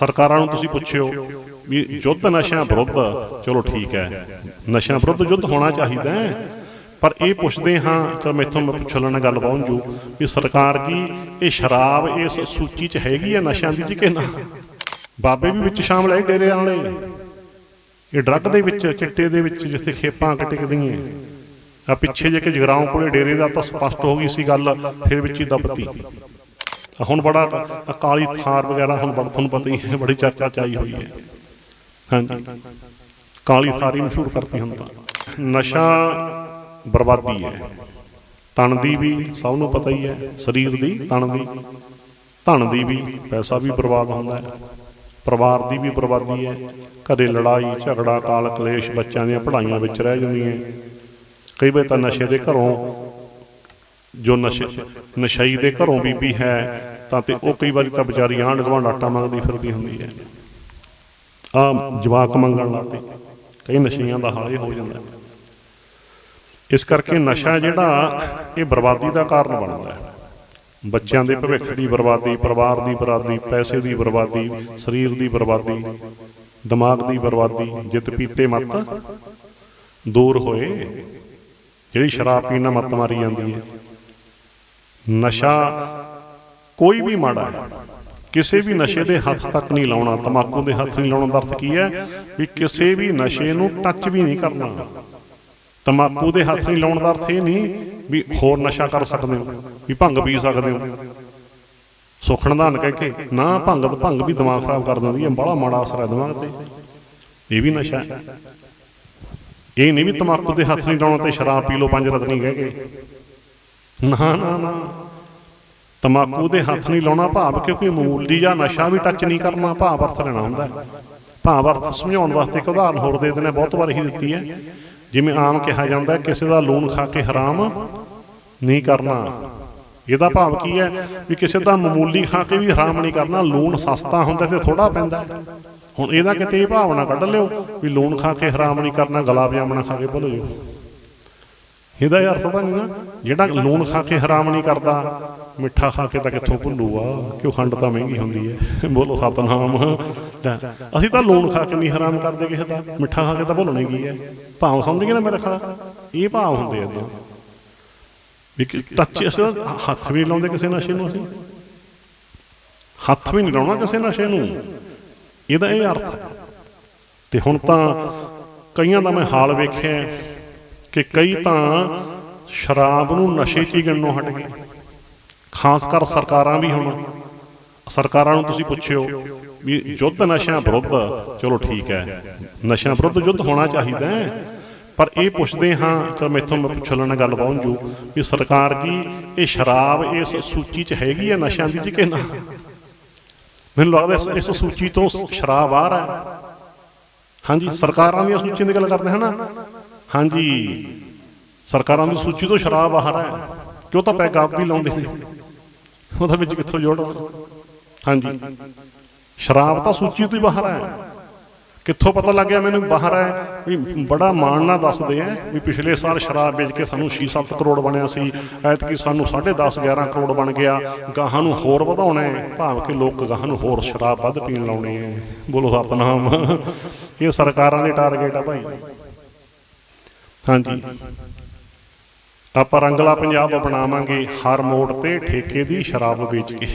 ਸਰਕਾਰਾਂ ਨੂੰ ਤੁਸੀਂ ਪੁੱਛਿਓ ਵੀ ਯੁੱਧ ਨਸ਼ਿਆਂ ਵਿਰੁੱਧ, ਚਲੋ ਠੀਕ ਹੈ, ਨਸ਼ਿਆਂ ਵਿਰੁੱਧ ਯੁੱਧ ਹੋਣਾ ਚਾਹੀਦਾ ਹੈ। ਪਰ ਇਹ ਪੁੱਛਦੇ ਹਾਂ ਚਲ ਮੈਥੋਂ ਮੈਂ ਪੁੱਛ ਲੈਣਾ ਗੱਲ ਪਹੁੰਚ ਵੀ ਸਰਕਾਰ ਜੀ ਇਹ ਸ਼ਰਾਬ ਇਸ ਸੂਚੀ 'ਚ ਹੈਗੀ ਹੈ ਨਸ਼ਿਆਂ ਦੀ ਜੀ ਕਿ ਨਾ? ਬਾਬੇ ਵੀ ਵਿੱਚ ਸ਼ਾਮਲ ਹੈ ਡੇਰੇ ਵਾਲੇ। ਇਹ ਡਰੱਗ ਦੇ ਵਿੱਚ, ਚਿੱਟੇ ਦੇ ਵਿੱਚ ਜਿੱਥੇ ਖੇਪਾਂ ਕਟਕਦੀਆਂ ਆ ਪਿੱਛੇ ਜੇ ਕਿ ਜਗਰਾਉਂ ਕੋਲੇ ਡੇਰੇ ਦਾ ਤਾਂ ਸਪਸ਼ਟ ਹੋ ਗਈ ਸੀ ਗੱਲ, ਫਿਰ ਵਿੱਚ ਹੀ ਦਬਤੀ। ਹੁਣ ਬੜਾ ਅਕਾਲੀ ਥਾਰ ਵਗੈਰਾ ਹੁਣ ਬੜਾ ਤੁਹਾਨੂੰ ਪਤਾ ਹੀ ਹੈ, ਬੜੀ ਚਰਚਾ ਚਾਈ ਹੋਈ ਹੈ। ਹਾਂਜੀ। ਕਾਲੀ ਥਾਰ ਹੀ ਮਸ਼ਹੂਰ ਕਰਤੀ ਹੁਣ ਤਾਂ। ਨਸ਼ਾ ਬਰਬਾਦੀ ਹੈ। ਤਣ ਦੀ ਵੀ ਸਭ ਨੂੰ ਪਤਾ ਹੀ ਹੈ, ਸਰੀਰ ਦੀ ਤਣ ਦੀ। ਧਨ ਦੀ ਵੀ ਪੈਸਾ ਵੀ ਬਰਬਾਦ ਹੁੰਦਾ ਹੈ। ਪਰਿਵਾਰ ਦੀ ਵੀ ਬਰਬਾਦੀ ਹੈ। ਘਰੇ ਲੜਾਈ, ਝਗੜਾ ਕਾਲ ਕਲੇਸ਼ ਬੱਚਿਆਂ ਦੀਆਂ ਪੜ੍ਹਾਈਆਂ ਵਿੱਚ ਰਹਿ ਜਾਂਦੀਆਂ। ਕਈ ਵਾਰ ਤਾਂ ਨਸ਼ੇ ਦੇ ਘਰੋਂ ਜੋ ਨਸ਼ੇ ਨਸ਼ਈ ਦੇ ਘਰੋਂ ਬੀਬੀ ਹੈ, ਤਾਂ ਤੇ ਉਹ ਕਈ ਵਾਰੀ ਤਾਂ ਵਿਚਾਰੀ ਆਂਢ ਗੁਆਂਢ ਆਟਾ ਮੰਗਦੀ ਫਿਰਦੀ ਹੁੰਦੀ ਹੈ। ਆ ਜਵਾਕ ਮੰਗਣ ਲਾਤੇ ਕਈ ਨਸ਼ਿਆਂ ਦਾ ਹਾਲ ਇਹ ਹੋ ਜਾਂਦਾ ਇਸ ਕਰਕੇ ਨਸ਼ਾ ਜਿਹੜਾ, ਇਹ ਬਰਬਾਦੀ ਦਾ ਕਾਰਨ ਬਣਦਾ ਹੈ। ਬੱਚਿਆਂ ਦੇ ਭਵਿੱਖ ਦੀ ਬਰਬਾਦੀ, ਪਰਿਵਾਰ ਦੀ ਬਰਬਾਦੀ, ਪੈਸੇ ਦੀ ਬਰਬਾਦੀ, ਸਰੀਰ ਦੀ ਬਰਬਾਦੀ, ਦਿਮਾਗ ਦੀ ਬਰਬਾਦੀ, ਜਿੱਤ ਪੀਤੇ ਮਤ ਦੂਰ ਹੋਏ। ਜਿਹੜੀ ਸ਼ਰਾਬ ਪੀਣ ਨਾਲ ਮੱਤ ਮਾਰੀ ਜਾਂਦੀ ਹੈ। ਨਸ਼ਾ ਕੋਈ ਵੀ ਮਾੜਾ ਹੈ, ਕਿਸੇ ਵੀ ਨਸ਼ੇ ਦੇ ਹੱਥ ਤੱਕ ਨਹੀਂ ਲਾਉਣਾ ਤਮਾਕੂ ਦੇ ਹੱਥ ਨਹੀਂ ਲਾਉਣ, ਦਾ ਅਰਥ ਕੀ ਹੈ? ਵੀ ਕਿਸੇ ਵੀ ਨਸ਼ੇ ਨੂੰ ਟੱਚ ਵੀ ਨਹੀਂ ਕਰਨਾ। ਤਮਾਕੂ ਦੇ ਹੱਥ ਨਹੀਂ ਲਾਉਣ ਦਾ ਅਰਥ ਇਹ ਨਹੀਂ ਵੀ ਹੋਰ ਨਸ਼ਾ ਕਰ ਸਕਦੇ ਹੋ, ਵੀ ਭੰਗ ਪੀ ਸਕਦੇ ਹੋ। ਸੁਖਣਦਾਨ ਕਹਿ ਕੇ, ਨਾ ਭੰਗ ਭੰਗ ਵੀ ਦਿਮਾਗ ਖਰਾਬ ਕਰ ਦਿੰਦੀ ਹੈ ਬੜਾ ਮਾੜਾ ਅਸਰ ਹੈ ਦਿਮਾਗ ਤੇ। ਇਹ ਵੀ ਨਸ਼ਾ ਇਹ ਨਹੀਂ ਵੀ ਤਮਾਕੂ ਦੇ ਹੱਥ ਨਹੀਂ ਲਾਉਣਾ ਤੇ ਸ਼ਰਾਬ ਪੀ ਲਓ, ਪੰਜ ਰਤਨੀ ਕਹਿ ਕੇ। ਨਾ ਨਾ ਨਾ। ਤਮਾਕੂ ਦੇ ਹੱਥ ਨਹੀਂ ਲਾਉਣਾ ਭਾਵ, ਕਿਉਂਕਿ ਮਾਮੂਲੀ ਜਾਂ ਨਸ਼ਾ ਵੀ ਟੱਚ ਨਹੀਂ ਕਰਨਾ, ਭਾਵ ਅਰਥ ਲੈਣਾ ਹੁੰਦਾ। ਭਾਵ ਅਰਥ ਸਮਝਾਉਣ ਵਾਸਤੇ ਇੱਕ ਉਦਾਹਰਨ ਹੋਰ ਦੇ ਦਿੰਦੇ ਬਹੁਤ ਵਾਰ ਹੀ ਦਿੱਤੀ ਹੈ। ਜਿਵੇਂ ਆਮ ਕਿਹਾ ਜਾਂਦਾ, ਕਿਸੇ ਦਾ ਲੂਣ ਖਾ ਕੇ ਹਰਾਮ ਨਹੀਂ ਕਰਨਾ। ਇਹਦਾ ਭਾਵ ਕੀ ਹੈ? ਵੀ ਕਿਸੇ ਦਾ ਮਾਮੂਲੀ ਖਾ ਕੇ ਵੀ ਹਰਾਮ ਨਹੀਂ ਕਰਨਾ, ਲੂਣ ਸਸਤਾ ਹੁੰਦਾ ਤੇ ਥੋੜਾ ਪੈਂਦਾ। ਹੁਣ ਇਹਦਾ ਕਿਤੇ ਇਹ ਭਾਵਨਾ ਕੱਢ ਲਿਓ, ਵੀ ਲੂਣ ਖਾ ਕੇ ਹਰਾਮ ਨਹੀਂ ਕਰਨਾ, ਗੁਲਾਬ ਜਾਮਣਾ ਖਾ ਕੇ ਭੁੱਲ ਜਾਓ। ਇਹਦਾ ਇਹ ਅਰਥ ਤਾਂ ਜਿਹੜਾ ਲੂਣ ਖਾ ਕੇ ਹਰਾਮ ਨਹੀਂ ਕਰਦਾ, ਮਿੱਠਾ ਖਾ ਕੇ ਤਾਂ ਕਿੱਥੋਂ ਭੁੱਲੂਗਾ? ਕਿਉਂ ਖੰਡ ਤਾਂ ਮਹਿੰਗੀ ਹੁੰਦੀ ਹੈ? ਬੋਲੋ ਸਤਨਾਮ। ਅਸੀਂ ਤਾਂ ਲੂਣ ਖਾ ਕੇ ਨਹੀਂ ਹਰਾਮ ਕਰਦੇ ਕਿਸੇ ਦਾ। ਮਿੱਠਾ ਖਾ ਕੇ ਤਾਂ ਭੁੱਲਣਾ ਕੀ ਹੈ? ਭਾਵ ਸਮਝ ਗਏ ਨਾ ਮੇਰੇ ਖਿਆਲ? ਇਹ ਭਾਵ ਹੁੰਦੇ ਇਦਾਂ। ਵੀ ਟੱਚ ਅਸੀਂ ਤਾਂ ਹੱਥ ਵੀ ਲਾਉਂਦੇ ਕਿਸੇ ਨਸ਼ੇ ਨੂੰ ਅਸੀਂ। ਹੱਥ ਵੀ ਨਹੀਂ ਲਾਉਣਾ ਕਿਸੇ ਨਸ਼ੇ ਨੂੰ। ਇਹਦਾ ਇਹ ਅਰਥ ਹੈ। ਤੇ ਹੁਣ ਤਾਂ ਕਈਆਂ ਦਾ ਮੈਂ ਹਾਲ ਵੇਖਿਆ ਕਿ ਕਈ ਤਾਂ ਸ਼ਰਾਬ ਨੂੰ ਨਸ਼ੇ 'ਚ ਹੀ ਗਿਣਨੋਂ ਹਟ ਗਏ। ਖਾਸ ਕਰ ਸਰਕਾਰਾਂ ਵੀ ਹੁਣ। ਸਰਕਾਰਾਂ ਨੂੰ ਤੁਸੀਂ ਪੁੱਛਿਓ ਵੀ ਯੁੱਧ ਨਸ਼ਿਆਂ ਵਿਰੁੱਧ, ਚਲੋ ਠੀਕ ਹੈ, ਨਸ਼ਿਆਂ ਵਿਰੁੱਧ ਯੁੱਧ ਹੋਣਾ ਚਾਹੀਦਾ ਹੈ। ਪਰ ਇਹ ਪੁੱਛਦੇ ਹਾਂ, ਚਲ ਮੈਥੋਂ ਮੈਂ ਪੁੱਛ ਲੈਣਾ ਗੱਲ ਪਹੁੰਚ ਜੂ ਵੀ ਸਰਕਾਰ ਜੀ ਇਹ ਸ਼ਰਾਬ ਇਸ ਸੂਚੀ 'ਚ ਹੈਗੀ ਹੈ ਨਸ਼ਿਆਂ ਦੀ ਜੀ ਕਿ ਨਾ? ਮੈਨੂੰ ਲੱਗਦਾ ਇਸ- ਸੂਚੀ ਤੋਂ ਸ਼ਰਾਬ ਬਾਹਰ ਹੈ। ਹਾਂਜੀ, ਸਰਕਾਰਾਂ ਦੀਆਂ ਸੂਚੀਆਂ ਦੀ ਗੱਲ ਕਰਦੇ ਹਾਂ ਨਾ। ਹਾਂਜੀ। ਸਰਕਾਰਾਂ ਦੀ ਸੂਚੀ ਤੋਂ ਸ਼ਰਾਬ ਬਾਹਰ ਹੈ। ਕਿਉਂ ਤਾਂ ਪੈਗ ਆਪ ਵੀ ਲਾਉਂਦੇ ਨੇ? ਉਹਦੇ ਵਿੱਚ ਕਿੱਥੋਂ ਜੋੜ ਹਾਂਜੀ। ਸ਼ਰਾਬ ਤਾਂ ਸੂਚੀ ਤੋਂ ਹੀ ਬਾਹਰ ਹੈ। ਕਿੱਥੋਂ ਪਤਾ ਲੱਗਿਆ ਮੈਨੂੰ? ਬਾਹਰ ਹੈ। ਵੀ ਬੜਾ ਮਾਣ ਨਾਲ ਦੱਸਦੇ ਆ ਵੀ ਪਿਛਲੇ ਸਾਲ ਸ਼ਰਾਬ ਵੇਚ ਕੇ ਸਾਨੂੰ 6-7 ਕਰੋੜ ਬਣਿਆ ਸੀ। ਐਤਕੀ ਸਾਨੂੰ 10.5 11 ਕਰੋੜ ਬਣ ਗਿਆ। ਗਾਹਾਂ ਨੂੰ ਹੋਰ ਵਧਾਉਣਾ ਹੈ। ਭਾਵ ਕਿ ਲੋਕ ਗਾਹਾਂ ਨੂੰ ਹੋਰ ਸ਼ਰਾਬ ਵੱਧ ਪੀਣ ਲਾਉਣੇ ਆ ਬੋਲੋ ਸਤਨਾਮ। ਇਹ ਸਰਕਾਰਾਂ ਦੇ ਟਾਰਗੇਟ ਆ ਭਾਈ। ਹਾਂਜੀ। ਆਪਾਂ ਰੰਗਲਾ ਪੰਜਾਬ ਬਣਾਵਾਂਗੇ ਹਰ ਮੋੜ ਤੇ ਠੇਕੇ ਦੀ ਸ਼ਰਾਬ ਵੇਚ ਕੇ।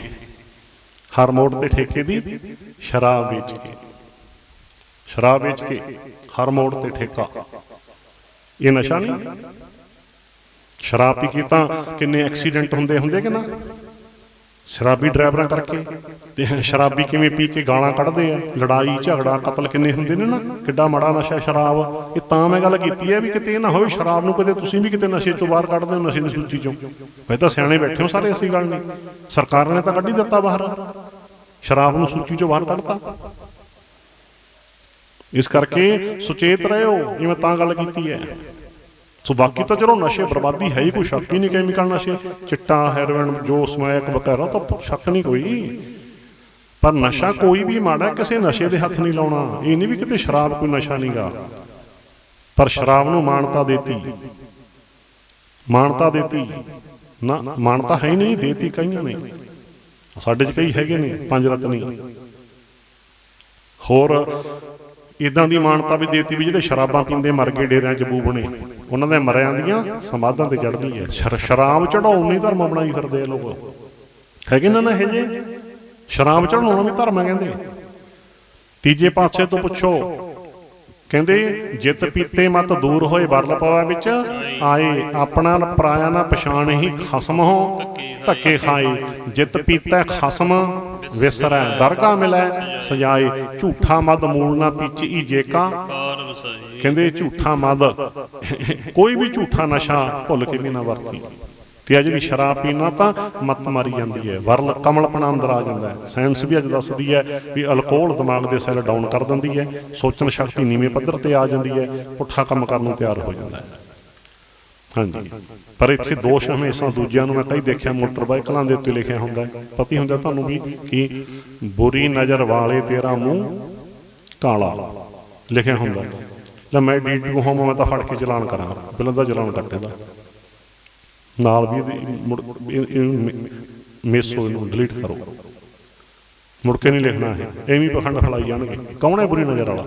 ਹਰ ਮੋੜ ਤੇ ਠੇਕੇ ਦੀ ਸ਼ਰਾਬ ਵੇਚ ਕੇ। ਸ਼ਰਾਬ ਵੇਚ ਕੇ ਹਰ ਮੋੜ ਤੇ ਠੇਕਾ। ਇਹ ਨਸ਼ਾ ਨਹੀਂ। ਸ਼ਰਾਬ ਪੀ ਕੇ ਤਾਂ ਕਿੰਨੇ ਐਕਸੀਡੈਂਟ ਹੁੰਦੇ ਹੁੰਦੇ ਕਿ ਨਾ? ਸ਼ਰਾਬੀ ਡਰਾਈਵਰਾਂ ਕਰਕੇ। ਤੇ ਸ਼ਰਾਬੀ ਕਿਵੇਂ ਪੀ ਕੇ ਗਾਲਾਂ ਕੱਢਦੇ ਆ? ਲੜਾਈ, ਝਗੜਾ, ਕਤਲ ਕਿੰਨੇ ਹੁੰਦੇ ਨੇ ਨਾ? ਕਿੱਡਾ ਮਾੜਾ ਨਸ਼ਾ ਸ਼ਰਾਬ। ਇਹ ਤਾਂ ਮੈਂ ਗੱਲ ਕੀਤੀ ਹੈ ਵੀ ਕਿਤੇ ਇਹ ਨਾ ਹੋਵੇ ਸ਼ਰਾਬ ਨੂੰ ਕਦੇ ਤੁਸੀਂ ਵੀ ਕਿਤੇ ਨਸ਼ੇ ਚੋਂ ਬਾਹਰ ਕੱਢਦੇ ਹੋ, ਨਸ਼ੇ ਦੀ ਸੂਚੀ ਚੋਂ। ਵੈਸੇ ਤਾਂ ਸਿਆਣੇ ਬੈਠੇ ਹੋ ਸਾਰੇ ਐਸੀ ਗੱਲ ਨਹੀਂ। ਸਰਕਾਰ ਨੇ ਤਾਂ ਕੱਢੀ ਦਿੱਤਾ ਬਾਹਰ। ਸ਼ਰਾਬ ਨੂੰ ਸੂਚੀ ਚੋਂ ਬਾਹਰ ਕੱਢਤਾ। ਇਸ ਕਰਕੇ ਸੁਚੇਤ ਰਹੋ, ਜਿਵੇਂ ਤਾਂ ਗੱਲ ਕੀਤੀ ਹੈ। ਸੋ ਬਾਕੀ ਤਾਂ ਚਲੋ ਨਸ਼ੇ ਬਰਬਾਦੀ ਹੈ ਹੀ, ਕੋਈ ਸ਼ੱਕ ਹੀ ਨਹੀਂ ਕੈਮੀਕਲ ਨਸ਼ੇ। ਚਿੱਟਾ, ਹੈਰੋਇਨ, ਜੋ ਸਮੈਕ ਵਗੈਰਾ ਤਾਂ ਸ਼ੱਕ ਨਹੀਂ ਕੋਈ। ਪਰ ਨਸ਼ਾ ਕੋਈ ਵੀ ਮਾੜਾ ਕਿਸੇ ਨਸ਼ੇ ਦੇ ਹੱਥ ਨਹੀਂ ਲਾਉਣਾ। ਇਹ ਨਹੀਂ ਵੀ ਕਿਤੇ ਸ਼ਰਾਬ ਕੋਈ ਨਸ਼ਾ ਨਹੀਂਗਾ। ਪਰ ਸ਼ਰਾਬ ਨੂੰ ਮਾਨਤਾ ਦੇਤੀ। ਮਾਨਤਾ ਦੇਤੀ। ਨਾ, ਮਾਨਤਾ ਹੈ ਹੀ ਨਹੀਂ, ਦੇਤੀ ਕਈਆਂ ਨੇ। ਸਾਡੇ ਚ ਕਈ ਹੈਗੇ ਨੇ, ਪੰਜ ਰਤਨੀ ਹੋਰ ਇਦਾਂ ਦੀ ਮਾਨਤਾ ਵੀ ਦੇਤੀ ਵੀ ਜਿਹੜੇ ਸ਼ਰਾਬਾਂ ਪੀਂਦੇ ਮਰ ਗਏ, ਡੇਰਿਆਂ 'ਚ ਬੂਬਣੇ ਉਹਨਾਂ ਦੇ ਮਰਿਆਂ ਦੀਆਂ ਸਮਾਧਾਂ ਤੇ ਚੜਦੀ ਹੈ। ਸ਼ਰ- ਸ਼ਰਾਬ ਚੜਾਉਣ ਨਹੀਂ ਧਰਮ ਬਣਾਈ ਫਿਰਦੇ ਆ ਲੋਕ। ਹੈਗੇ ਨਾ ਨਾ ਇਹ ਜੇ? ਸ਼ਰਾਬ ਚੜਾਉਣਾ ਵੀ ਧਰਮ ਹੈ ਕਹਿੰਦੇ। ਤੀਜੇ ਪਾਸੇ ਤੋਂ ਪੁੱਛੋ। ਕਹਿੰਦੇ, ਜਿਤ ਪੀਤੇ ਮਤ ਦੂਰ ਹੋਏ ਵਰਲ ਪਵਾ ਵਿੱਚ, ਆਏ ਆਪਣਾ ਪਰਾਇਆ ਨਾ ਪਛਾਣ ਹੀ ਖਸਮ ਹੋ, ਧੱਕੇ ਖਾਏ, ਜਿਤ ਪੀਤਾ ਖਸਮ, ਵਿਸਰੈ, ਦਰਗਾ ਮਿਲੈ, ਸਜਾਏ, ਝੂਠਾ ਮਦ ਮੂਲ ਨਾ ਪੀਚੀ ਜੇਕਾ। ਪਾਰ ਕਹਿੰਦੇ, ਝੂਠਾ ਮਦ ਕੋਈ ਵੀ ਝੂਠਾ ਨਸ਼ਾ ਭੁੱਲ ਕੇ ਵੀ ਨਾ ਵਰਤੀ। ਤੇ ਅੱਜ ਵੀ ਸ਼ਰਾਬ ਪੀਣਾ ਤਾਂ ਮੱਤ ਮਾਰੀ ਜਾਂਦੀ ਹੈ। ਵਰਲ ਕਮਲਪਣਾ ਅੰਦਰ ਆ ਜਾਂਦਾ ਹੈ। ਸਾਇੰਸ ਵੀ ਅੱਜ ਦੱਸਦੀ ਹੈ ਵੀ ਅਲਕੋਹਲ ਦਿਮਾਗ ਦੇ ਸੈੱਲ ਡਾਊਨ ਕਰ ਦਿੰਦੀ ਹੈ, ਸੋਚਣ ਸ਼ਕਤੀ ਨੀਵੇਂ ਪੱਧਰ ਤੇ ਆ ਜਾਂਦੀ ਹੈ, ਪੁੱਠਾ ਕੰਮ ਕਰਨ ਨੂੰ ਤਿਆਰ ਹੋ ਜਾਂਦਾ ਹੈ। ਹਾਂਜੀ। ਪਰ ਇੱਥੇ ਦੋਸ਼ ਹਮੇਸ਼ਾ ਦੂਜਿਆਂ ਨੂੰ ਮੈਂ ਕਈ ਦੇਖਿਆ, ਮੋਟਰ ਬਾਈਕਲਾਂ ਦੇ ਉੱਤੇ ਲਿਖਿਆ ਹੁੰਦਾ ਹੈ। ਪਤਾ ਹੁੰਦਾ ਤੁਹਾਨੂੰ ਵੀ ਕਿ ਬੁਰੀ ਨਜ਼ਰ ਵਾਲੇ ਤੇਰਾ ਮੂੰਹ ਕਾਲਾ ਲਿਖਿਆ ਹੁੰਦਾ ਹੈ। ਲੈ ਮੈਂ ਡੀਟੂ ਹੋਵਾਂ ਮੈਂ ਤਾਂ ਫੜ ਕੇ ਚਲਾਨ ਕਰਾਂ ਬਿਲਾਂ ਦਾ ਚਲਾਨ ਕੱਟੇ ਦਾ ਨਾਲ ਵੀ ਇਹਦੀ ਇਹਨੂੰ ਮੇਸੋ ਇਹਨੂੰ ਡਿਲੀਟ ਕਰੋ। ਮੁੜ ਕੇ ਨਹੀਂ ਲਿਖਣਾ ਇਹ। ਐਵੇਂ ਪਖੰਡ ਫਲਾਈ ਜਾਣਗੇ। ਕੌਣ ਹੈ ਬੁਰੀ ਨਜ਼ਰ ਵਾਲਾ?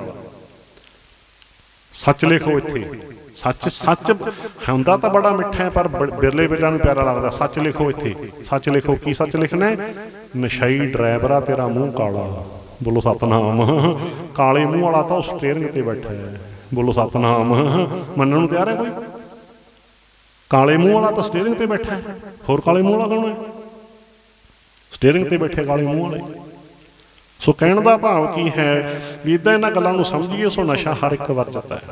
ਸੱਚ ਲਿਖੋ ਇੱਥੇ। ਸੱਚ ਸੱਚ ਹੁੰਦਾ ਤਾਂ ਬੜਾ ਮਿੱਠਾ ਹੈ, ਪਰ ਬ- ਬਿਰਲੇ ਬਿਰਲਾ ਨੂੰ ਪਿਆਰਾ ਲੱਗਦਾ। ਸੱਚ ਲਿਖੋ ਇੱਥੇ। ਸੱਚ ਲਿਖੋ ਕੀ ਸੱਚ ਲਿਖਣਾ ਹੈ? ਨਸ਼ਈ ਡਰਾਈਵਰਾ ਤੇਰਾ ਮੂੰਹ ਕਾਲਾ। ਬੋਲੋ ਸਤਨਾਮ। ਕਾਲੇ ਮੂੰਹ ਵਾਲਾ ਤਾਂ ਉਹ ਸਟੀਅਰਿੰਗ ਤੇ ਬੈਠਾ ਹੈ। ਬੋਲੋ ਸਤਨਾਮ। ਮੰਨਣ ਨੂੰ ਤਿਆਰ ਹੈ ਕੋਈ? ਕਾਲੇ ਮੂੰਹ ਵਾਲਾ ਤਾਂ ਸਟੀਅਰਿੰਗ ਤੇ ਬੈਠਾ ਹੈ। ਹੋਰ ਕਾਲੇ ਮੂੰਹ ਵਾਲਾ ਕੌਣ ਹੈ? ਸਟੀਅਰਿੰਗ ਤੇ ਬੈਠੇ ਕਾਲੇ ਮੂੰਹ ਵਾਲੇ। ਸੋ ਕਹਿਣ ਦਾ ਭਾਵ ਕੀ ਹੈ ਵੀ ਇਦਾਂ ਇਹਨਾਂ ਗੱਲਾਂ ਨੂੰ ਸਮਝੀਏ, ਸੋ ਨਸ਼ਾ ਹਰ ਇੱਕ ਵਰਜਤ ਹੈ।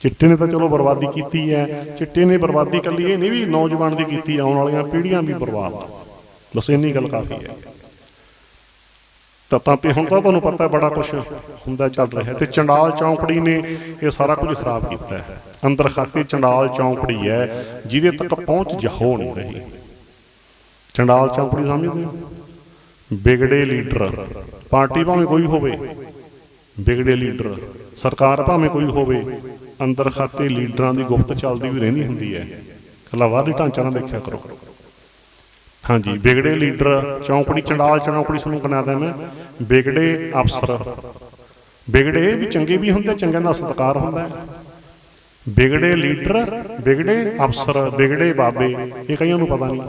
ਚਿੱਟੇ ਨੇ ਤਾਂ ਚਲੋ ਬਰਬਾਦੀ ਕੀਤੀ ਹੈ। ਚਿੱਟੇ ਨੇ ਬਰਬਾਦੀ ਕੱਲੀ ਇਹ ਨਹੀਂ ਵੀ ਨੌਜਵਾਨ ਦੀ ਕੀਤੀ, ਆਉਣ ਵਾਲੀਆਂ ਪੀੜ੍ਹੀਆਂ ਵੀ ਬਰਬਾਦ। ਬਸ ਇੰਨੀ ਗੱਲ ਕਾਫੀ ਹੈ। ਤਾਂ ਤਾਂ ਤੇ ਹੁਣ ਤਾਂ ਤੁਹਾਨੂੰ ਪਤਾ ਬੜਾ ਕੁਝ ਹੁੰਦਾ, ਚੱਲ ਰਿਹਾ ਤੇ ਚੰਡਾਲ ਚੌਂਕੜੀ ਨੇ ਇਹ ਸਾਰਾ ਕੁਝ ਖਰਾਬ ਕੀਤਾ ਹੈ। ਅੰਦਰ ਖਾਤੇ ਚੰਡਾਲ ਚੌਂਕੜੀ ਹੈ, ਜਿਹਦੇ ਤੱਕ ਪਹੁੰਚ ਜਹੋ ਨਹੀਂ ਰਹੀ। ਚੰਡਾਲ ਚੌਂਕੜੀ ਸਮਝਦੇ ਹੋ? ਵਿਗੜੇ ਲੀਡਰ। ਪਾਰਟੀ ਭਾਵੇਂ ਕੋਈ ਹੋਵੇ, ਵਿਗੜੇ ਲੀਡਰ। ਸਰਕਾਰ ਭਾਵੇਂ ਕੋਈ ਹੋਵੇ, ਅੰਦਰ ਖਾਤੇ ਲੀਡਰਾਂ ਦੀ ਗੁਪਤ ਚੱਲਦੀ ਵੀ ਰਹਿੰਦੀ ਹੁੰਦੀ ਹੈ। ਕੱਲਾ ਬਾਹਰੀ ਢਾਂਚਾ ਨਾ ਦੇਖਿਆ ਕਰੋ। ਹਾਂਜੀ ਵਿਗੜੇ ਲੀਡਰ ਚੌਂਕੜੀ ਚੰਡਾਲ ਚੌਂਕੜੀ ਤੁਹਾਨੂੰ ਕਨਾਦਾ ਮੈਂ ਵਿਗੜੇ ਅਫਸਰ। ਵਿਗੜੇ ਵੀ ਚੰਗੇ ਵੀ ਹੁੰਦੇ ਚੰਗਿਆਂ ਦਾ ਸਤਿਕਾਰ ਹੁੰਦਾ। ਹੈ ਵਿਗੜੇ ਲੀਡਰ ਵਿਗੜੇ ਅਫਸਰ ਵਿਗੜੇ ਬਾਬੇ। ਇਹ ਕਈਆਂ ਨੂੰ ਪਤਾ ਨਹੀਂ।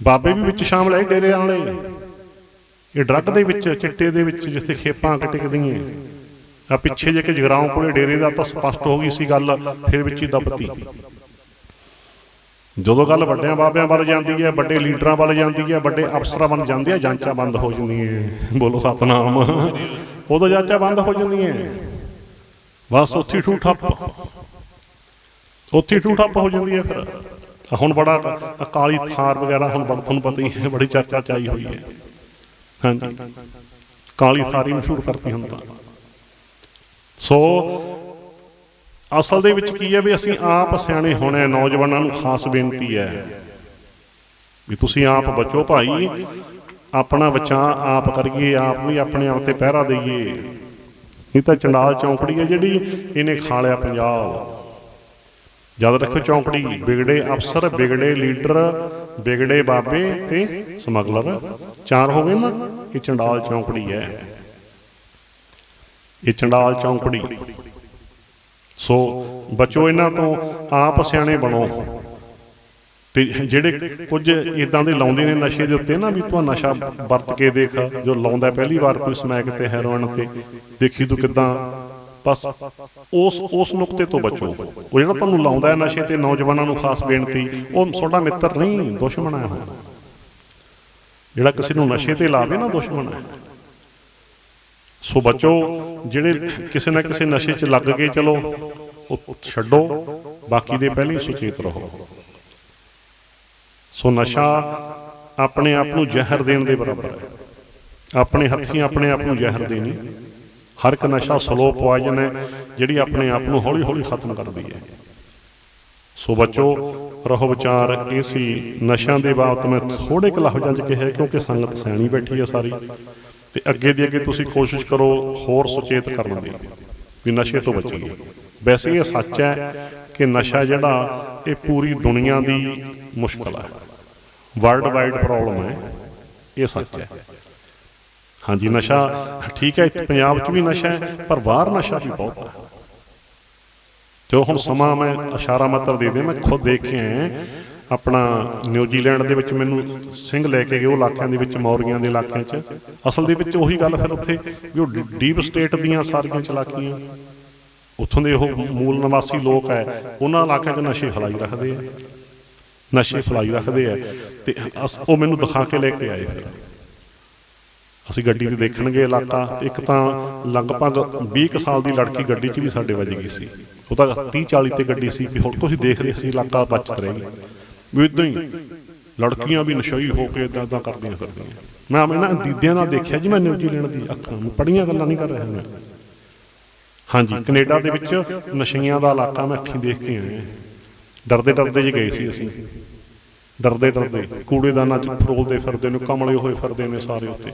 ਬਾਬੇ ਵੀ ਵਿੱਚ ਸ਼ਾਮਲ ਹੈ ਡੇਰੇ ਵਾਲੇ। ਇਹ ਡਰੱਗ ਦੇ ਵਿੱਚ ਚਿੱਟੇ ਦੇ ਵਿੱਚ ਜਿੱਥੇ ਖੇਪਾਂ ਕਟਕਦੀਆਂ ਆ ਪਿੱਛੇ ਜੇ ਕਿ ਜਗਰਾਉਂ ਕੋਲੇ ਡੇਰੇ ਦਾ ਤਾਂ ਸਪਸ਼ਟ ਹੋ ਗਈ ਸੀ ਗੱਲ ਫਿਰ ਵਿੱਚ ਹੀ ਦਬਤੀ। ਜਦੋਂ ਗੱਲ ਵੱਡਿਆਂ ਬਾਬਿਆਂ ਵੱਲ ਜਾਂਦੀ ਹੈ, ਵੱਡੇ ਲੀਡਰਾਂ ਵੱਲ ਜਾਂਦੀ ਹੈ, ਵੱਡੇ ਅਫਸਰਾਂ ਵੱਲ ਜਾਂਦੀ ਹੈ, ਜਾਂਚਾਂ ਬੰਦ ਹੋ ਜਾਂਦੀ ਹੈ। ਬੋਲੋ ਸਤਨਾਮ। ਉਦੋਂ ਜਾਂਚਾਂ ਬੰਦ ਹੋ ਜਾਂਦੀਆਂ ਬਸ ਉੱਥੇ ਠੂ ਠੱਪ। ਉੱਥੇ ਠੂ ਠੱਪ ਹੋ ਜਾਂਦੀ ਹੈ ਫਿਰ। ਹੁਣ ਬੜਾ ਅਕਾਲੀ ਥਾਰ ਵਗੈਰਾ ਹੁਣ ਬੜਾ ਤੁਹਾਨੂੰ ਪਤਾ ਹੀ ਹੈ, ਬੜੀ ਚਰਚਾ ਚ ਆਈ ਹੋਈ ਹੈ। ਹਾਂਜੀ। ਕਾਲੀ ਥਾਰ ਹੀ ਮਸ਼ਹੂਰ ਕਰਤੀ ਹੁਣ ਤਾਂ। ਸੋ ਅਸਲ ਦੇ ਵਿੱਚ ਕੀ ਹੈ ਵੀ ਅਸੀਂ ਆਪ ਸਿਆਣੇ ਹੋਣੇ ਨੌਜਵਾਨਾਂ ਨੂੰ ਖਾਸ ਬੇਨਤੀ ਹੈ ਵੀ ਤੁਸੀਂ ਆਪ ਬਚੋ ਭਾਈ, ਆਪਣਾ ਬਚਾ ਆਪ ਕਰੀਏ, ਆਪ ਵੀ ਆਪਣੇ ਆਪ ਤੇ ਪਹਿਰਾ ਦਈਏ। ਇਹ ਤਾਂ ਚੰਡਾਲ ਚੌਂਕੜੀ ਹੈ ਜਿਹੜੀ ਇਹਨੇ ਖਾ ਲਿਆ ਪੰਜਾਬ। ਯਾਦ ਰੱਖੋ ਚੌਂਕੜੀ, ਵਿਗੜੇ ਅਫਸਰ, ਵਿਗੜੇ ਲੀਡਰ, ਵਿਗੜੇ ਬਾਬੇ ਤੇ ਸਮਗਲਰ। ਚਾਰ ਹੋ ਗਏ ਨਾ, ਇਹ ਚੰਡਾਲ ਚੌਂਕੜੀ ਹੈ। ਇਹ ਚੰਡਾਲ ਚੌਂਕੜੀ। ਸੋ ਬਚੋ ਇਹਨਾਂ ਤੋਂ, ਆਪ ਸਿਆਣੇ ਬਣੋ। ਤੇ ਜਿਹੜੇ ਕੁਝ ਇਦਾਂ ਦੇ ਲਾਉਂਦੇ ਨੇ ਨਸ਼ੇ ਦੇ ਉੱਤੇ ਨਾ ਵੀ ਤੂੰ ਨਸ਼ਾ ਵਰਤ ਕੇ ਦੇਖ, ਜੋ ਲਾਉਂਦਾ ਪਹਿਲੀ ਵਾਰ ਕੋਈ ਸਮੈਕ ਤੇ ਹੈਰੋਇਨ ਤੇ, ਦੇਖੀ ਤੂੰ ਕਿਦਾਂ। ਬਸ ਉਸ ਉਸ ਨੁਕਤੇ ਤੋਂ ਬਚੋ। ਉਹ ਜਿਹੜਾ ਤੁਹਾਨੂੰ ਲਾਉਂਦਾ ਹੈ ਨਸ਼ੇ ਤੇ ਨੌਜਵਾਨਾਂ ਨੂੰ ਖਾਸ ਬੇਨਤੀ, ਉਹ ਤੁਹਾਡਾ ਮਿੱਤਰ ਨਹੀਂ, ਦੁਸ਼ਮਣ ਹੈ ਉਹ। ਜਿਹੜਾ ਕਿਸੇ ਨੂੰ ਨਸ਼ੇ ਤੇ ਲਾਵੇ ਨਾ ਦੁਸ਼ਮਣ ਹੈ। ਸੋ ਬੱਚੋ। ਜਿਹੜੇ ਕਿਸੇ ਨਾ ਕਿਸੇ ਨਸ਼ੇ 'ਚ ਲੱਗ ਗਏ, ਚਲੋ, ਉਹ ਛੱਡੋ, ਬਾਕੀ ਦੇ ਪਹਿਲਾਂ ਹੀ ਸੁਚੇਤ ਰਹੋ। ਸੋ ਨਸ਼ਾ ਆਪਣੇ ਆਪ ਨੂੰ ਜ਼ਹਿਰ ਦੇਣ ਦੇ ਬਰਾਬਰ ਹੈ। ਆਪਣੇ ਹੱਥੀਂ ਆਪਣੇ ਆਪ ਨੂੰ ਜ਼ਹਿਰ ਦੇਣੀ। ਹਰ ਇੱਕ ਨਸ਼ਾ ਸਲੋ ਪੋਇਜ਼ਨ ਹੈ, ਜਿਹੜੀ ਆਪਣੇ ਆਪ ਨੂੰ ਹੌਲੀ ਹੌਲੀ ਖਤਮ ਕਰਦੀ ਹੈ। ਸੋ ਬੱਚੋ, ਰਹੋ ਵਿਚਾਰ, ਇਹ ਸੀ ਨਸ਼ਿਆਂ ਦੇ ਬਾਬਤ ਮੈਂ ਥੋੜੇ ਕੁ ਲਫ਼ਜ਼ਾਂ 'ਚ ਕਿਹਾ, ਕਿਉਂਕਿ ਸੰਗਤ ਸੈਣੀ ਬੈਠੀ ਹੈ ਸਾਰੀ। ਤੇ ਅੱਗੇ ਦੀ ਅੱਗੇ ਤੁਸੀਂ ਕੋਸ਼ਿਸ਼ ਕਰੋ ਹੋਰ ਸੁਚੇਤ ਕਰਨ ਦੀ, ਵੀ ਨਸ਼ੇ ਤੋਂ ਬਚੀਏ। ਵੈਸੇ ਇਹ ਸੱਚ ਹੈ ਕਿ ਨਸ਼ਾ ਜਿਹੜਾ, ਇਹ ਪੂਰੀ ਦੁਨੀਆ ਦੀ ਮੁਸ਼ਕਲ ਹੈ। ਵਰਲਡ ਵਾਈਡ ਪ੍ਰੋਬਲਮ ਹੈ, ਇਹ ਸੱਚ ਹੈ। ਹਾਂਜੀ, ਨਸ਼ਾ ਠੀਕ ਹੈ ਪੰਜਾਬ 'ਚ ਵੀ ਨਸ਼ਾ ਹੈ, ਪਰ ਬਾਹਰ ਨਸ਼ਾ ਵੀ ਬਹੁਤ ਹੈ। ਜੋ ਹੁਣ ਸਮਾਂ ਮੈਂ ਇਸ਼ਾਰਾ ਮਾਤਰ ਦੇ ਦੇ ਮੈਂ ਖੁਦ ਦੇਖਿਆ ਆਪਣਾ ਨਿਊਜ਼ੀਲੈਂਡ ਦੇ ਵਿੱਚ ਮੈਨੂੰ ਸਿੰਘ ਲੈ ਕੇ ਗਏ, ਉਹ ਇਲਾਕਿਆਂ ਦੇ ਵਿੱਚ, ਮੌਰੀਆਂ ਦੇ ਇਲਾਕਿਆਂ 'ਚ। ਅਸਲ ਦੇ ਵਿੱਚ ਉਹੀ ਗੱਲ ਫਿਰ ਉੱਥੇ ਵੀ ਉਹ ਡੀਪ ਸਟੇਟ ਦੀਆਂ ਸਾਰੀਆਂ ਚਲਾਕੀਆਂ, ਉੱਥੋਂ ਦੇ ਉਹ ਮੂਲ ਨਿਵਾਸੀ ਲੋਕ ਹੈ ਉਹਨਾਂ ਇਲਾਕਿਆਂ 'ਚ ਨਸ਼ੇ ਫੈਲਾਈ ਰੱਖਦੇ ਆ ਨਸ਼ੇ ਫੈਲਾਈ ਰੱਖਦੇ ਆ ਤੇ ਅਸ- ਉਹ ਮੈਨੂੰ ਦਿਖਾ ਕੇ ਲੈ ਕੇ ਆਏ ਫਿਰ। ਅਸੀਂ ਗੱਡੀ ਤੇ ਦੇਖਣਗੇ ਇਲਾਕਾ, ਇੱਕ ਤਾਂ ਲਗਭਗ 20 ਕੁ ਸਾਲ ਦੀ ਲੜਕੀ ਗੱਡੀ 'ਚ ਵੀ ਸਾਡੇ ਵੱਜ ਗਈ ਸੀ। ਉਹ ਤਾਂ 30 40 ਤੇ ਗੱਡੀ ਸੀ, ਵੀ ਹੁਣ ਤੁਸੀਂ ਦੇਖ ਰਹੇ ਸੀ, ਇਲਾਕਾ ਬਚਤ ਰਹੀ। ਵੀ ਇਦਾਂ ਹੀ ਲੜਕੀਆਂ ਵੀ ਨਸ਼ਈ ਹੋ ਕੇ ਇਦਾਂ ਇਦਾਂ ਕਰਦੀਆਂ ਫਿਰਦੀਆਂ। ਮੈਂ ਇਹਨਾਂ ਦੀਦਿਆਂ ਨਾਲ ਦੇਖਿਆ ਜੀ, ਮੈਂ ਨਿਊਜ਼ੀਲੈਂਡ ਦੀ ਅੱਖਾਂ ਨੂੰ ਪੜੀਆਂ ਗੱਲਾਂ ਨਹੀਂ ਕਰ ਰਿਹਾ ਮੈਂ। ਹਾਂਜੀ, ਕੈਨੇਡਾ ਦੇ ਵਿੱਚ ਨਸ਼ਈਆਂ ਦਾ ਇਲਾਕਾ ਮੈਂ ਅੱਖੀਂ ਦੇਖ ਕੇ ਆਇਆ। ਡਰਦੇ ਡਰਦੇ ਜੀ ਗਏ ਸੀ ਅਸੀਂ। ਡਰਦੇ ਡਰਦੇ ਕੂੜੇਦਾਨਾਂ 'ਚ ਫਰੋਲਦੇ ਫਿਰਦੇ ਨੇ, ਕਮਲੇ ਹੋਏ ਫਿਰਦੇ ਨੇ ਸਾਰੇ ਉੱਤੇ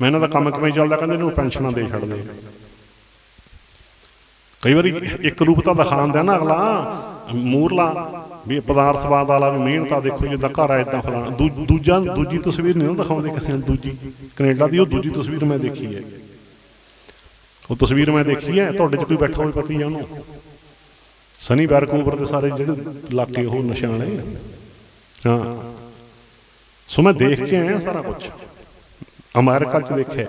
ਮੈਂ ਇਹਨਾਂ ਦਾ ਕੰਮ ਕਿਵੇਂ ਚੱਲਦਾ, ਕਹਿੰਦੇ ਇਹਨੂੰ ਪੈਨਸ਼ਨਾਂ ਦੇ ਛੱਡਦੇ। ਕਈ ਵਾਰੀ ਇੱਕ ਰੂਪ ਤਾਂ ਦਿਖਾਉਂਦਾ ਨਾ ਅਗਲਾ। ਮੂਰਲਾ, ਵੀ ਪਦਾਰਥਵਾਦ ਵਾਲਾ ਵੀ ਮਿਹਨਤ ਆ ਦੇਖੋ ਜਿੱਦਾਂ ਘਰ ਆ ਇਦਾਂ ਫਲਾਣਾ। ਦੂਜਾ, ਦੂਜੀ ਤਸਵੀਰ ਨਹੀਂ ਨਾ ਦਿਖਾਉਂਦੇ ਕਿਸੇ ਦੂਜੀ। ਕੈਨੇਡਾ ਦੀ ਉਹ ਦੂਜੀ ਤਸਵੀਰ ਮੈਂ ਦੇਖੀ ਹੈ। ਉਹ ਤਸਵੀਰ ਮੈਂ ਦੇਖੀ ਹੈ, ਤੁਹਾਡੇ 'ਚ ਕੋਈ ਬੈਠਾ ਹੋਵੇ ਪਤਾ ਆ ਉਹਨੂੰ। ਸਨੀ ਵੈਰਕੂਵਰ ਦੇ ਸਾਰੇ ਜਿਹੜੇ ਇਲਾਕੇ, ਉਹ ਨਸ਼ਿਆਂ ਵਾਲੇ ਹਾਂ। ਸੋ ਮੈਂ ਦੇਖ ਕੇ ਆਇਆ ਸਾਰਾ ਕੁਝ ਅਮਰੀਕਾ 'ਚ ਦੇਖਿਆ।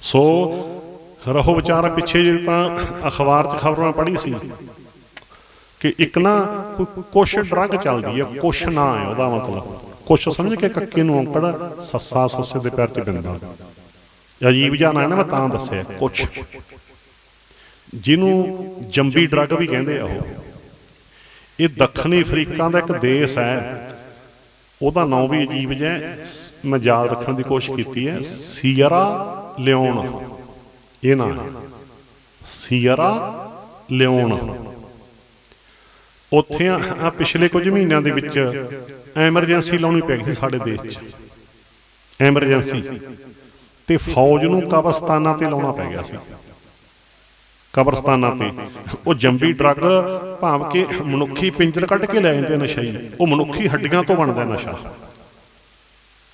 ਸੋ, ਰਹੋ ਵਿਚਾਰ ਪਿੱਛੇ ਜੇ ਤਾਂ ਅਖਬਾਰ 'ਚ ਖਬਰਾਂ ਪੜ੍ਹੀ ਸੀ। ਕਿ ਇੱਕ ਨਾ ਕੁਛ ਡਰੱਗ ਚੱਲਦੀ ਹੈ, ਕੁਛ ਨਾ ਹੈ ਉਹਦਾ ਮਤਲਬ। ਕੁਛ ਸਮਝ ਕੇ ਕੱਕੇ ਨੂੰ ਔਂਕੜ ਸੱਸਾ ਸੱਸੇ ਦੇ ਪੈਰ ਤੇ ਬਿੰਦਾ ਅਜੀਬ ਜਿਹਾ ਨਾ ਮੈਂ ਤਾਂ ਦੱਸਿਆ, ਕੁਛ। ਜਿਹਨੂੰ ਜੰਬੀ ਡਰੱਗ ਵੀ ਕਹਿੰਦੇ ਆ ਉਹ। ਇਹ ਦੱਖਣੀ ਅਫਰੀਕਾ ਦਾ ਇੱਕ ਦੇਸ਼ ਹੈ। ਉਹਦਾ ਨਾਮ ਵੀ ਅਜੀਬ ਜਿਹਾ ਮੈਂ ਯਾਦ ਰੱਖਣ ਦੀ ਕੋਸ਼ਿਸ਼ ਕੀਤੀ ਹੈ। Sierra Leone. ਇਹ ਨਾਂ। ਹੈ ਸੀਅਰਾ ਲਿਓਨ। ਉੱਥੇ ਆ ਪਿਛਲੇ ਕੁਝ ਮਹੀਨਿਆਂ ਦੇ ਵਿੱਚ ਐਮਰਜੈਂਸੀ ਲਾਉਣੀ ਪੈ ਗਈ ਸੀ ਸਾਡੇ ਦੇਸ਼ 'ਚ। ਐਮਰਜੈਂਸੀ। ਤੇ ਫੌਜ ਨੂੰ ਕਬਰਸਤਾਨਾਂ ਤੇ ਲਾਉਣਾ ਪੈ ਗਿਆ ਸੀ। ਕਬਰਸਤਾਨਾਂ ਤੇ। ਉਹ ਜੰਬੀ ਡਰੱਗ ਭਾਵ ਕਿ ਮਨੁੱਖੀ ਪਿੰਜਰ ਕੱਢ ਕੇ ਲੈ ਜਾਂਦੇ ਨਸ਼ਈ ਉਹ ਮਨੁੱਖੀ ਹੱਡੀਆਂ ਤੋਂ ਬਣਦਾ ਨਸ਼ਾ।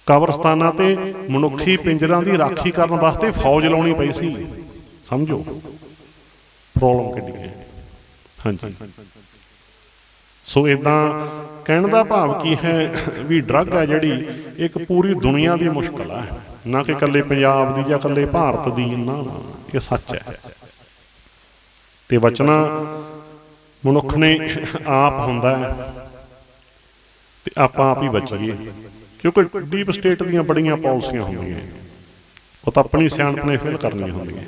ਕਬਰਸਤਾਨਾਂ ਤੇ ਮਨੁੱਖੀ ਪਿੰਜਰਾਂ ਦੀ ਰਾਖੀ ਕਰਨ ਵਾਸਤੇ ਫੌਜ ਲਾਉਣੀ ਪਈ ਸੀ। ਸਮਝੋ? ਪ੍ਰੋਬਲਮ ਕਿੱਡੀ ਹੈ। ਹਾਂਜੀ। ਸੋ ਇਦਾਂ ਕਹਿਣ ਦਾ ਭਾਵ ਕੀ ਹੈ ਵੀ ਡਰੱਗ ਹੈ ਜਿਹੜੀ ਇੱਕ ਪੂਰੀ ਦੁਨੀਆ ਦੀ ਮੁਸ਼ਕਲ ਹੈ ਨਾ ਕਿ ਇਕੱਲੇ ਪੰਜਾਬ ਦੀ ਜਾਂ ਇਕੱਲੇ ਭਾਰਤ ਦੀ, ਨਾ, ਇਹ ਸੱਚ ਹੈ। ਤੇ ਬਚਣਾ ਮਨੁੱਖ ਨੇ ਆਪ ਹੁੰਦਾ ਹੈ। ਤੇ ਆਪਾਂ ਆਪ ਹੀ ਬਚੀਏ, ਕਿਉਂਕਿ ਡੀਪ ਸਟੇਟ ਦੀਆਂ ਬੜੀਆਂ ਪਾਲਿਸੀਆਂ ਹੁੰਦੀਆਂ ਉਹ ਤਾਂ ਆਪਣੀ ਸਿਆਣਪ ਨੇ ਫੇਲ ਕਰਨੀਆਂ ਹੁੰਦੀਆਂ।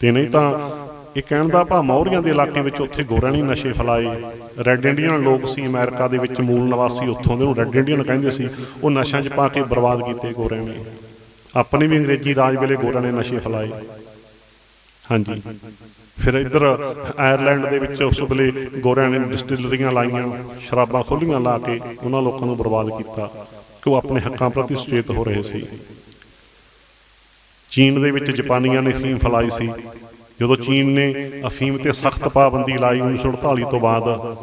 ਤੇ ਨਹੀਂ ਤਾਂ ਇਹ ਕਹਿਣ ਦਾ ਭਾ ਮੌਰੀਆਂ ਦੇ ਇਲਾਕੇ ਵਿੱਚ ਉੱਥੇ ਗੋਰਿਆਂ ਨੇ ਨਸ਼ੇ ਫਲਾਏ। ਰੈੱਡ ਇੰਡੀਅਨ ਲੋਕ ਸੀ ਅਮਰੀਕਾ ਦੇ ਵਿੱਚ, ਮੂਲ ਨਿਵਾਸੀ ਉੱਥੋਂ ਦੇ। ਨੂੰ ਰੈੱਡ ਇੰਡੀਅਨ ਕਹਿੰਦੇ ਸੀ, ਉਹ ਨਸ਼ਿਆਂ 'ਚ ਪਾ ਕੇ ਬਰਬਾਦ ਕੀਤੇ ਗੋਰਿਆਂ ਨੇ ਆਪਣੇ ਵੀ ਅੰਗਰੇਜ਼ੀ ਰਾਜ ਵੇਲੇ ਗੋਰਿਆਂ ਨੇ ਨਸ਼ੇ ਫਲਾਏ। ਹਾਂਜੀ। ਫਿਰ ਇੱਧਰ ਆਇਰਲੈਂਡ ਦੇ ਵਿੱਚ ਉਸ ਵੇਲੇ ਗੋਰਿਆਂ ਨੇ ਡਿਸਟਿਲਰੀਆਂ ਲਾਈਆਂ, ਸ਼ਰਾਬਾਂ ਖੋਲੀਆਂ ਲਾ ਕੇ ਉਹਨਾਂ ਲੋਕਾਂ ਨੂੰ ਬਰਬਾਦ ਕੀਤਾ। ਕਿ ਉਹ ਆਪਣੇ ਹੱਕਾਂ ਪ੍ਰਤੀ ਸੁਚੇਤ ਹੋ ਰਹੇ ਸੀ। ਚੀਨ ਦੇ ਵਿੱਚ ਜਾਪਾਨੀਆਂ ਨੇ ਫੀਮ ਫਲਾਈ ਸੀ। ਜਦੋਂ ਚੀਨ ਨੇ ਅਫੀਮ ਤੇ ਸਖਤ ਪਾਬੰਦੀ ਲਾਈ 1948 ਤੋਂ ਬਾਅਦ,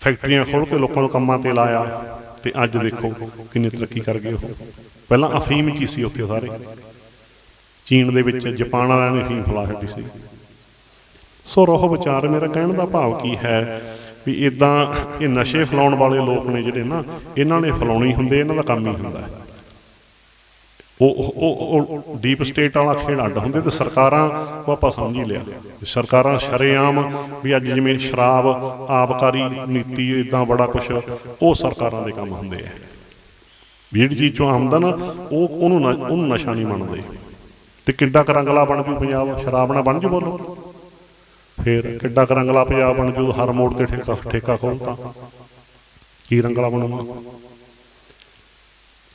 ਫੈਕਟਰੀਆਂ ਖੋਲ ਕੇ ਲੋਕਾਂ ਨੂੰ ਕੰਮਾਂ ਤੇ ਲਾਇਆ ਤੇ ਅੱਜ ਦੇਖੋ ਕਿੰਨੀ ਤਰੱਕੀ ਕਰ ਗਏ ਉਹ। ਪਹਿਲਾਂ ਅਫੀਮ ਚ ਹੀ ਸੀ ਉੱਥੇ ਸਾਰੇ। ਚੀਨ ਦੇ ਵਿੱਚ ਜਾਪਾਨ ਵਾਲਿਆਂ ਨੇ ਅਫੀਮ ਫਲਾ ਛੱਡੀ ਸੀ। ਸੋ ਰੋਹ ਵਿਚਾਰ, ਮੇਰਾ ਕਹਿਣ ਦਾ ਭਾਵ ਕੀ ਹੈ ਵੀ ਇਦਾਂ ਇਹ ਨਸ਼ੇ ਫਲਾਉਣ ਵਾਲੇ ਲੋਕ ਨੇ ਜਿਹੜੇ ਨਾ, ਇਹਨਾਂ ਨੇ ਫਲਾਉਣੀ ਹੁੰਦੇ, ਇਹਨਾਂ ਦਾ ਕੰਮ ਹੀ ਹੁੰਦਾ ਹੈ। ਉਹ ਉਹ ਡੀਪ ਸਟੇਟ ਵਾਲਾ ਖੇਡ ਅੱਡ ਹੁੰਦੇ ਤੇ ਸਰਕਾਰਾਂ ਉਹ ਆਪਾਂ ਸਮਝ ਹੀ ਲਿਆ। ਸਰਕਾਰਾਂ ਸ਼ਰੇਆਮ ਵੀ ਅੱਜ ਜਿਵੇਂ ਸ਼ਰਾਬ, ਆਬਕਾਰੀ ਨੀਤੀ ਇਦਾਂ ਬੜਾ ਕੁਝ ਉਹ ਸਰਕਾਰਾਂ ਦੇ ਕੰਮ ਹੁੰਦੇ ਆ। ਜਿਹੜੀ ਚੀਜ਼ ਚੋਂ ਆਮਦਨ, ਉਹ ਉਹਨੂੰ ਉਹਨੂੰ ਨਸ਼ਾ ਨਹੀਂ ਮੰਨਦੇ। ਤੇ ਕਿੱਡਾ ਕਰੰਗਲਾ ਬਣ ਜੂ ਪੰਜਾਬ? ਸ਼ਰਾਬ ਨਾ ਬਣ ਜੂ ਬੋਲੋ। ਫੇਰ ਕਿੱਡਾ ਕਰੰਗਲਾ ਪੰਜਾਬ ਬਣ ਜੂ? ਹਰ ਮੋੜ ਤੇ ਠੇਕਾ ਠੇਕਾ ਖੋਲਤਾ। ਕੀ ਰੰਗਲਾ ਬਣੂਗਾ?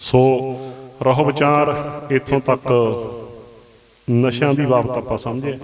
ਸੋ ਰਹੋ ਵਿਚਾਰ ਇੱਥੋਂ ਤੱਕ ਨਸ਼ਿਆਂ ਦੀ ਬਾਬਤ ਆਪਾਂ ਸਮਝੇ।